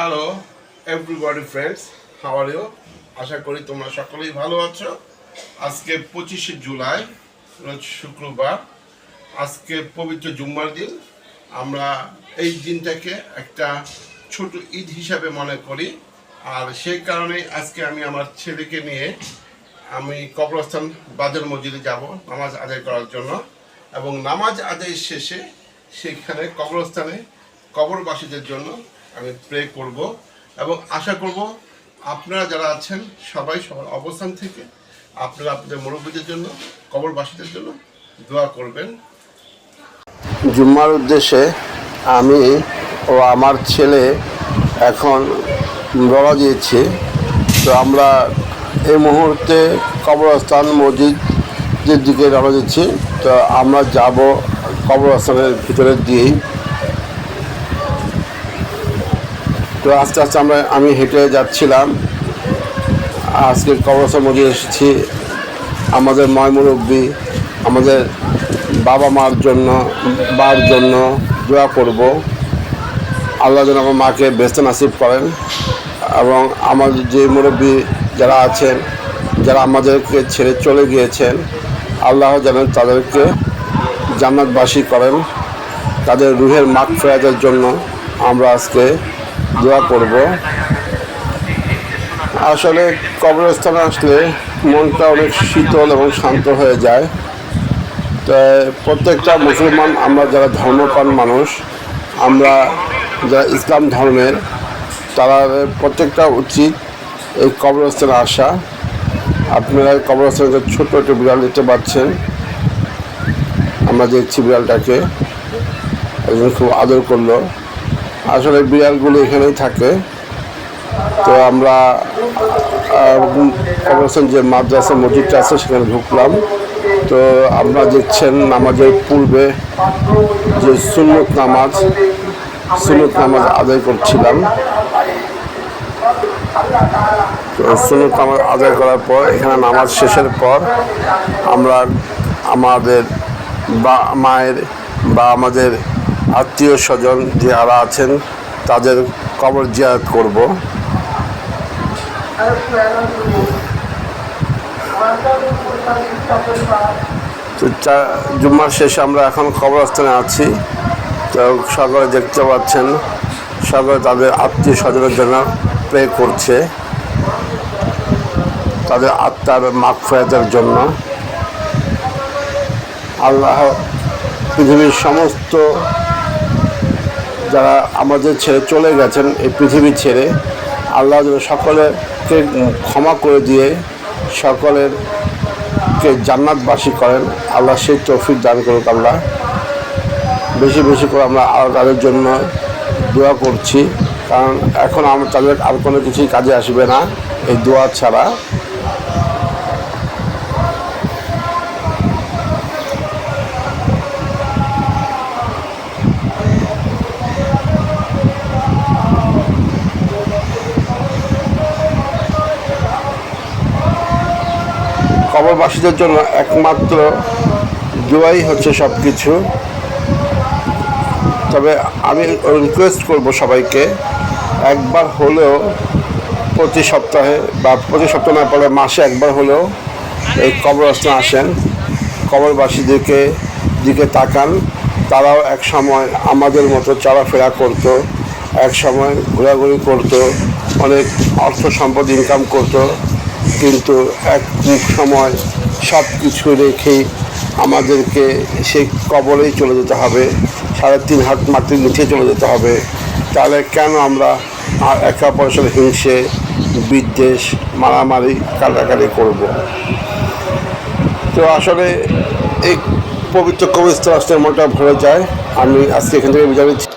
Hello everybody friends how are you আশা করি তোমরা সকলেই ভালো আছো। আজকে পঁচিশে জুলাই, রোজ শুক্রবার। আজকে পবিত্র জুম্মার দিন। আমরা এই দিনটাকে একটা ছোট ঈদ হিসাবে মনে করি। আর সেই কারণে আজকে আমি আমার ছেলেকে নিয়ে আমি কবরস্থান বাজার মসজিদে যাব নামাজ আদায় করার জন্য। এবং নামাজ আদায় শেষে সেখানে কবরস্থানে কবরবাসীদের জন্য আমি প্রে করব এবং আশা করব আপনারা যারা আছেন সবাই সবার অবস্থান থেকে আপনারা আপনাদের মুরব্বীদের জন্য, কবরবাসীদের জন্য দোয়া করবেন। জুম্মার উদ্দেশ্যে আমি ও আমার ছেলে এখন রওনা দিয়েছি। তো আমরা এই মুহূর্তে কবরস্থান মসজিদের দিকে রওনা দিচ্ছি। তো আমরা যাব কবরস্থানের ভিতরে দিয়েই তো আস্তে আস্তে আমরা, আমি হেঁটে যাচ্ছিলাম। আজকে কবরস্থান মসজিদ এসেছি। আমাদের ময় মুরব্বী, আমাদের বাবা মার জন্য বার জন্য দোয়া করব। আল্লাহ যেন আমার মাকে ব্যস্ত নাসিব করেন এবং আমার যে মুরব্বী যারা আছেন, যারা আমাদেরকে ছেড়ে চলে গিয়েছেন, আল্লাহ যেন তাদেরকে জান্নাতবাসী করেন। তাদের রুহের মাঠ ফেরাতের জন্য আমরা আজকে দোয়া করব। আসলে কবরস্থানে আসলে মনটা অনেক শীতল এবং শান্ত হয়ে যায়। তো প্রত্যেকটা মুসলমান, আমরা যারা ধর্মপ্রাণ মানুষ, আমরা যারা ইসলাম ধর্মের, তারা প্রত্যেকটা উচিত এই কবরস্থানে আসা। আপনারা কবরস্থানে ছোট্ট একটা বিড়াল দেখতে পাচ্ছেন, আমরা দেখছি বিড়ালটাকে একজন খুব আদর করল। আসলে বিড়ালগুলো এখানেই থাকে। তো আমরা কবরস্থান যে মাদ্রাসা মসজিদটা আছে, সেখানে ঢুকলাম। তো আমরা দেখছেন নামাজের পূর্বে যে সুন্নত নামাজ সুন্নত নামাজ আদায় করছিলাম। তো সুন্নত নামাজ আদায় করার পর, এখানে নামাজ শেষের পর আমরা আমাদের বা, মায়ের বা আমাদের আত্মীয় স্বজন যারা আছেন, তাদের কবর জিয়ারত করব। তো জুম্মার শেষে আমরা এখন কবরস্থানে আছি। তো সকলে দেখতে পাচ্ছেন, সকলে তাদের আত্মীয় স্বজনের জন্য প্রে করছে। তাদের আত্মার মাখ ফেরাতের জন্য। আল্লাহ পৃথিবীর সমস্ত যারা আমাদের ছেড়ে চলে গেছেন এই পৃথিবী ছেড়ে, আল্লাহ যেন সকলেরকে ক্ষমা করে দিয়ে সকলের কে জান্নাতবাসী করেন। আল্লাহ সেই তৌফিক দান করুক আমরা। বেশি বেশি করে আমরা তাদের জন্য দোয়া করছি। কারণ এখন আমরা তাদের আর কোনো কিছুই কাজে আসবে না। এই দোয়া ছাড়া কবরবাসীদের জন্য একমাত্র দোয়াই হচ্ছে সব কিছু তবে আমি রিকোয়েস্ট করব সবাইকে, একবার হলেও প্রতি সপ্তাহে বা প্রতি সপ্তাহ না পরে মাসে একবার হলেও এই কবরস্থানে আসেন। কবরবাসীদেরকে দিকে তাকান। তারাও এক সময় আমাদের মতো চলাফেরা করতো, এক সময় ঘোরাঘুরি করতো, অনেক অর্থ সম্পদ ইনকাম করতো। কিন্তু এক সময় সব কিছু রেখেই আমাদেরকে সেই কবরেই চলে যেতে হবে, সাড়ে তিন হাত মাটির নিচে চলে যেতে হবে। তাহলে কেন আমরা একে অপরের হিংসে, বিদ্বেষ, মারামারি কাটাকাটি করব? তো আসলে এই পবিত্র কবিস্তর আসতে মনটা ভরে যায়। আমি আজকে এখান থেকে নিচ্ছি।